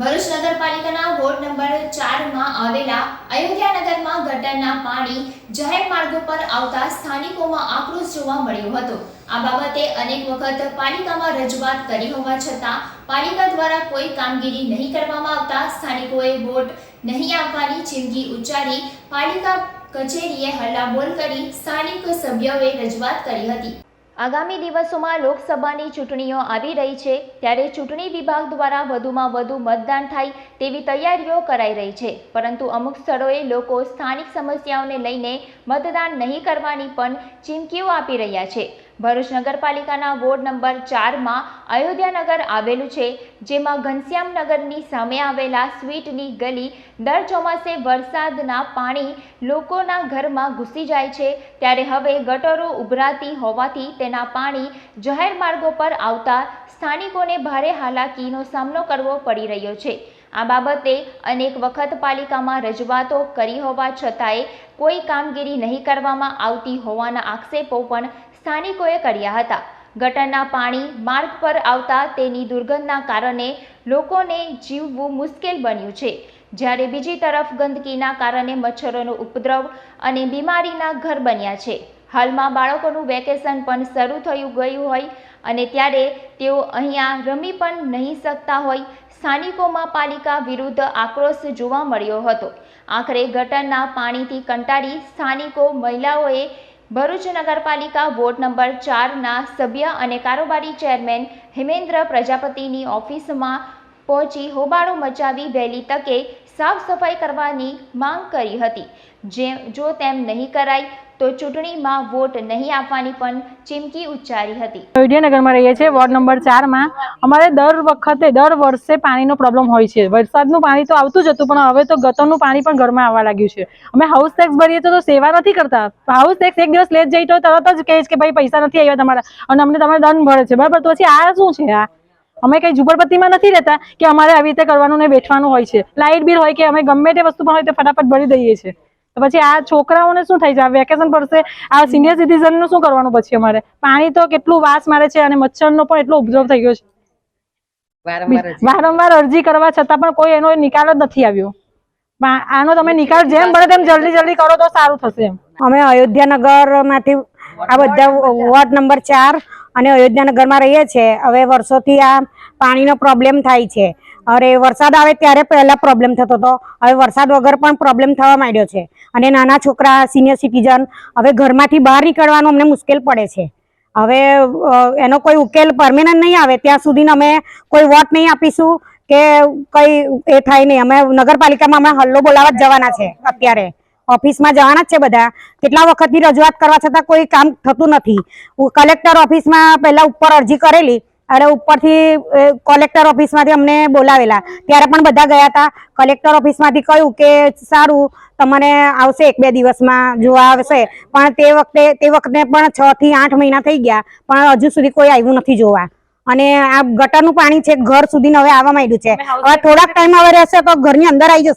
ભરૂચ નગરપાલિકાના ward number ચારમાં આવેલા અયોધ્યાનગરમાં ગટરના પાણી જાહેર માર્ગો પર આવતા સ્થાનિકોમાં આક્રોશ જોવા મળ્યો હતો. આ બાબતે અનેક વખત પાલિકામાં રજૂઆત કરી હોવા છતાં પાલિકા દ્વારા કોઈ કામગીરી નહીં કરવામાં આવતા સ્થાનિકોએ વોટ નહીં આપવાની ચીમકી ઉચ્ચારી પાલિકા કચેરીએ હલ્લાબોલ કરી સ્થાનિક સભ્યોએ રજૂઆત કરી હતી. આગામી દિવસોમાં લોકસભાની ચૂંટણીઓ આવી રહી છે, ત્યારે ચૂંટણી વિભાગ દ્વારા વધુમાં વધુ મતદાન થાય તેવી તૈયારીઓ કરાઈ રહી છે. પરંતુ અમુક સ્થળોએ લોકો સ્થાનિક સમસ્યાઓને લઈને મતદાન નહીં કરવાની પણ ચીમકીઓ આપી રહ્યા છે. ભરૂચ નગરપાલિકાના વોર્ડ નંબર ચારમાં અયોધ્યાનગર આવેલું છે, જેમાં ઘનશ્યામનગરની સામે આવેલા સ્વીટની ગલી દર ચોમાસે વરસાદના પાણી લોકોના ઘરમાં ઘૂસી જાય છે. ત્યારે હવે ગટરો ઉભરાતી હોવાથી તેના પાણી જાહેર માર્ગો પર આવતા સ્થાનિકોને ભારે હાલાકીનો સામનો કરવો પડી રહ્યો છે. આ બાબતે અનેક વખત પાલિકામાં રજૂઆતો કરી હોવા છતાંય કોઈ કામગીરી નહીં કરવામાં આવતી હોવાના આક્ષેપો પણ સ્થાનિકોએ કર્યા હતા. ગટરના પાણી માર્ગ પર આવતા તેની દુર્ગંધના કારણે લોકોને જીવવું મુશ્કેલ બન્યું છે. જ્યારે બીજી તરફ ગંદકીના કારણે મચ્છરોનો ઉપદ્રવ અને બીમારીના ઘર બન્યા છે. હાલમાં બાળકોનું વેકેશન પણ શરૂ થયું ગયું હોય અને ત્યારે તેઓ અહીંયા રમી પણ નહીં શકતા હોય, સ્થાનિકોમાં પાલિકા વિરુદ્ધ આક્રોશ જોવા મળ્યો હતો. આખરે ગટરના પાણીથી કંટાળી સ્થાનિકો મહિલાઓએ ભરૂચ નગરપાલિકા વોર્ડ નંબર ચારના સભ્ય અને કારોબારી ચેરમેન હિમેન્દ્ર પ્રજાપતિની ઓફિસમાં પહોંચી હોબાળો મચાવી વહેલી તકે સાફ સફાઈ કરવાની માંગ કરી હતી. જે જો તેમ નહીં કરાય તો ચૂંટણીમાં વોટ નહીં આપવાની પણ ચીમકી ઉચ્ચારી હતી. વિદ્યાનગરમાં રહીએ છીએ, વોર્ડ નંબર ચારમાં. અમારે દર વખતે, દર વર્ષે પાણીનો પ્રોબ્લેમ હોય છે. વરસાદનું પાણી તો આવતું જ હતું, પણ હવે તો ગટરનું પાણી પણ ઘરમાં આવવા લાગ્યું છે. અમે હાઉસ ટેક્સ ભરીએ તો સેવા નથી કરતા. હાઉસ ટેક્સ એક દિવસ લેટ જઈ તો તરત જ કહે છે કે ભાઈ, પૈસા નથી આવ્યા તમારા. અને અમને તમારે દંડ ભરે છે. બરાબર? તો પછી આ શું છે? આ અમે કઈ ઝુંપડપટ્ટીમાં નથી રહેતા કે અમારે આવી રીતે કરવાનું ને બેઠવાનું હોય છે. લાઇટ બિલ હોય કે અમે ગમે તે વસ્તુ પણ હોય તે ફટાફટ ભરી દઈએ છીએ. તો પછી આ છોકરાઓને શું થાય છે? આ વેકેશન પડશે આ સિનિયર સિટીઝનનું શું કરવાનું પછી અમારે? પાણી તો કેટલું વાસ મારે છે અને મચ્છરનો પણ એટલો ઉપદ્રવ થઈ ગયો છે. વારંવાર અરજી. કરવા છતાં પણ કોઈ એનો નિકાલ જ નથી આવ્યો. આનો તમે નિકાલ જેમ બને તેમ જલ્દી જલ્દી કરો તો સારું થશે એમ. અમે અયોધ્યાનગરમાંથી આ બધા વોર્ડ નંબર ચાર. અને અયોધ્યાનગરમાં રહીએ છીએ. હવે વર્ષોથી આ પાણીનો પ્રોબ્લેમ થાય છે. અરે, વરસાદ આવે ત્યારે પહેલા પ્રોબ્લેમ થતો હતો. હવે વરસાદ વગર પણ પ્રોબ્લેમ થવા માંડ્યો છે. અને નાના છોકરા સિનિયર સિટીઝન હવે ઘરમાંથી બહાર નીકળવાનું અમને મુશ્કેલ પડે છે. હવે એનો કોઈ ઉકેલ પરમેનન્ટ નહીં આવે. ત્યાં સુધી અમે કોઈ વોટ નહીં આપીશું કે કઈ એ થાય નહીં. અમે નગરપાલિકામાં અમે હલ્લો બોલાવવા જ જવાના છે અત્યારે. ઓફિસમાં જવાના જ છે બધા. કેટલા વખતની રજૂઆત કરવા છતાં કોઈ કામ થતું નથી. કલેક્ટર ઓફિસમાં પહેલા ઉપર અરજી કરેલી. અને ઉપરથી કલેક્ટર ઓફિસમાંથી અમને બોલાવેલા. ત્યારે પણ બધા ગયા હતા. કલેક્ટર ઓફિસમાંથી કહ્યું કે સારું તમને આવશે એક બે દિવસમાં જોવા આવશે. પણ તે વખતે તે વખતે પણ છ થી આઠ મહિના થઈ ગયા પણ હજુ સુધી કોઈ આવ્યું નથી જોવા. અને આ ગટરનું પાણી છે ઘર સુધી હવે આવવા માંડ્યું છે. હવે થોડાક ટાઈમ હવે રહેશે તો ઘરની અંદર આવી જશે.